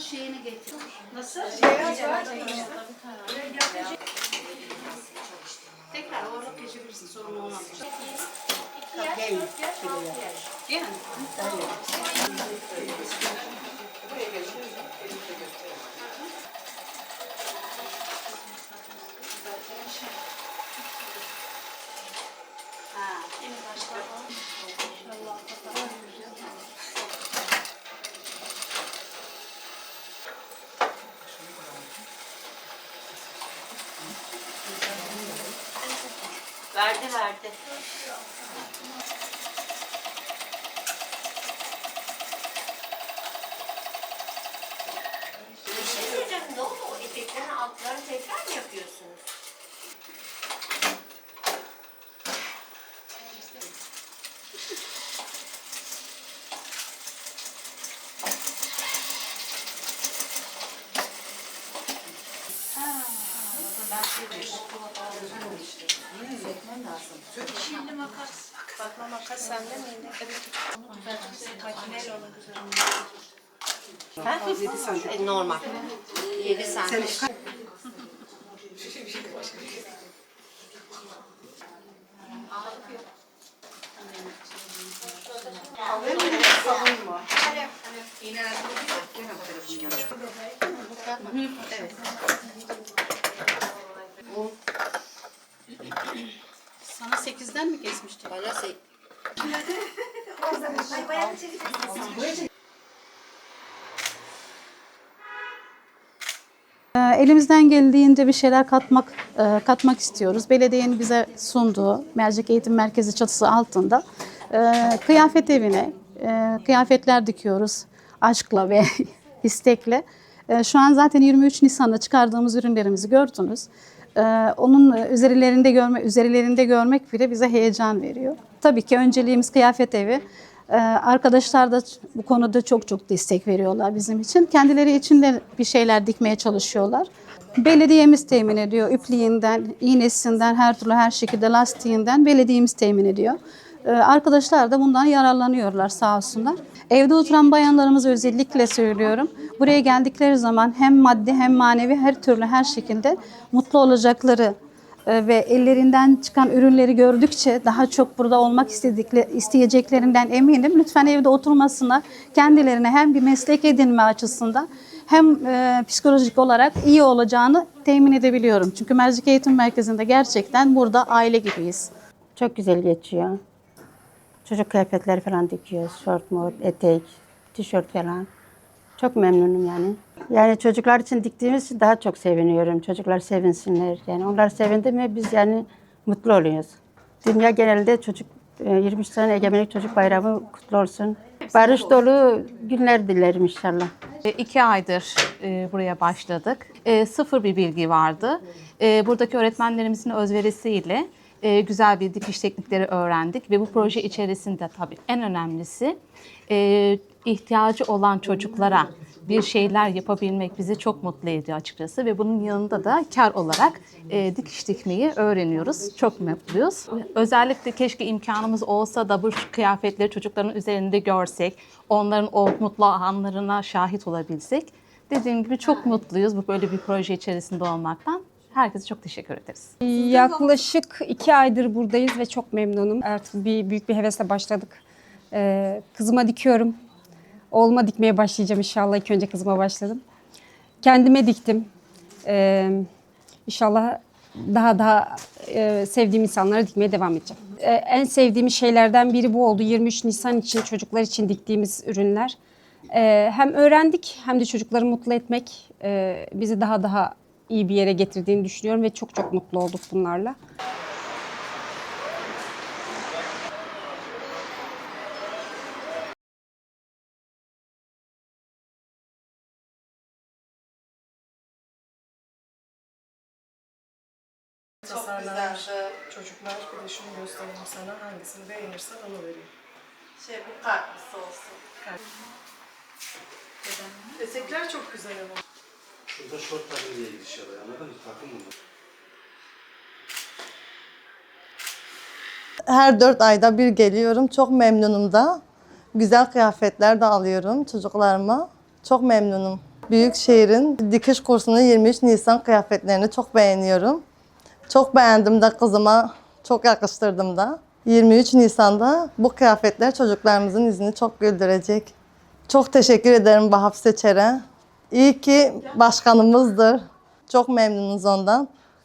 şeyini getir. Nasıl? Tekrar olarak geçebilirsin. Sorun olmaz. Yani. Ha. Verdi verdi. Bir şey söyleyeceğim. Ne oldu? O eteklerin altlarını tekrar mı yapıyorsunuz? Bakma makas sende miydi? Makineyle onun güzel. E, normal. 7 santim. Sana 8'den mi kesmiştik? Bana Ee, Elimizden geldiğince bir şeyler katmak e, katmak istiyoruz. Belediyenin bize sunduğu Mercek Eğitim Merkezi çatısı altında e, kıyafet evine e, kıyafetler dikiyoruz aşkla ve istekle. Şu an zaten 23 Nisan'da çıkardığımız ürünlerimizi gördünüz. E, Onun üzerlerinde görme üzerlerinde görmek bile bize heyecan veriyor. Tabii ki önceliğimiz kıyafet evi. Ee, Arkadaşlar da bu konuda çok çok destek veriyorlar bizim için. Kendileri için de bir şeyler dikmeye çalışıyorlar. Belediyemiz temin ediyor. İpliğinden, iğnesinden, her türlü her şekilde lastiğinden belediyemiz temin ediyor. Ee, Arkadaşlar da bundan yararlanıyorlar sağ olsunlar. Evde oturan bayanlarımıza özellikle söylüyorum. Buraya geldikleri zaman hem maddi hem manevi her türlü her şekilde mutlu olacakları e, ve ellerinden çıkan ürünleri gördükçe daha çok burada olmak istedikleri, isteyeceklerinden eminim. Lütfen evde oturmasınlar. Kendilerine hem bir meslek edinme açısından hem e, psikolojik olarak iyi olacağını temin edebiliyorum. Çünkü Mercek Eğitim Merkezi'nde gerçekten burada aile gibiyiz. Çok güzel geçiyor. Çocuk kıyafetleri falan dikiyoruz. Şort, mort, etek, tişört falan. Çok memnunum yani. Yani çocuklar için diktiğimiz için daha çok seviniyorum. Çocuklar sevinsinler. Yani onlar sevindi mi biz yani mutlu oluyoruz. Dünya genelinde çocuk e, 23 tane Egemenlik Çocuk Bayramı kutlu olsun. Barış dolu günler dilerim inşallah. E, İki aydır e, buraya başladık. E, sıfır bir bilgi vardı. E, buradaki öğretmenlerimizin özverisiyle e, güzel bir dikiş teknikleri öğrendik ve bu proje içerisinde tabii en önemlisi e, ihtiyacı olan çocuklara bir şeyler yapabilmek bizi çok mutlu ediyor açıkçası ve bunun yanında da kar olarak e, dikiş dikmeyi öğreniyoruz. Çok mutluyuz. Özellikle keşke imkanımız olsa da bu kıyafetleri çocukların üzerinde görsek, onların o mutlu anlarına şahit olabilsek. Dediğim gibi çok mutluyuz bu böyle bir proje içerisinde olmaktan. Herkese çok teşekkür ederiz. Yaklaşık iki aydır buradayız ve çok memnunum. Artık bir büyük bir hevesle başladık. Ee, kızıma dikiyorum. Oğluma dikmeye başlayacağım inşallah. İlk önce kızıma başladım. Kendime diktim. Ee, inşallah daha daha e, sevdiğim insanlara dikmeye devam edeceğim. Ee, en sevdiğim şeylerden biri bu oldu. 23 Nisan için çocuklar için diktiğimiz ürünler. Ee, hem öğrendik hem de çocukları mutlu etmek e, bizi daha daha iyi bir yere getirdiğini düşünüyorum ve çok çok mutlu olduk bunlarla. Tasarlanmışı çocuklar bir de şunu göstereyim sana hangisini beğenirsen onu vereyim. Şey bu farklısı olsun. Etekler çok güzel ama. Şurada şort takım diye gidiş yapıyor anladın mı? Takım bunlar. Her dört ayda bir geliyorum. Çok memnunum da. Güzel kıyafetler de alıyorum çocuklarıma. Çok memnunum. Büyükşehir'in dikiş kursunun 23 Nisan kıyafetlerini çok beğeniyorum. Çok beğendim de kızıma çok yakıştırdım da. 23 Nisan'da bu kıyafetler çocuklarımızın yüzünü çok güldürecek. Çok teşekkür ederim Vahap Seçer'e. İyi ki başkanımızdır. Çok memnunuz ondan.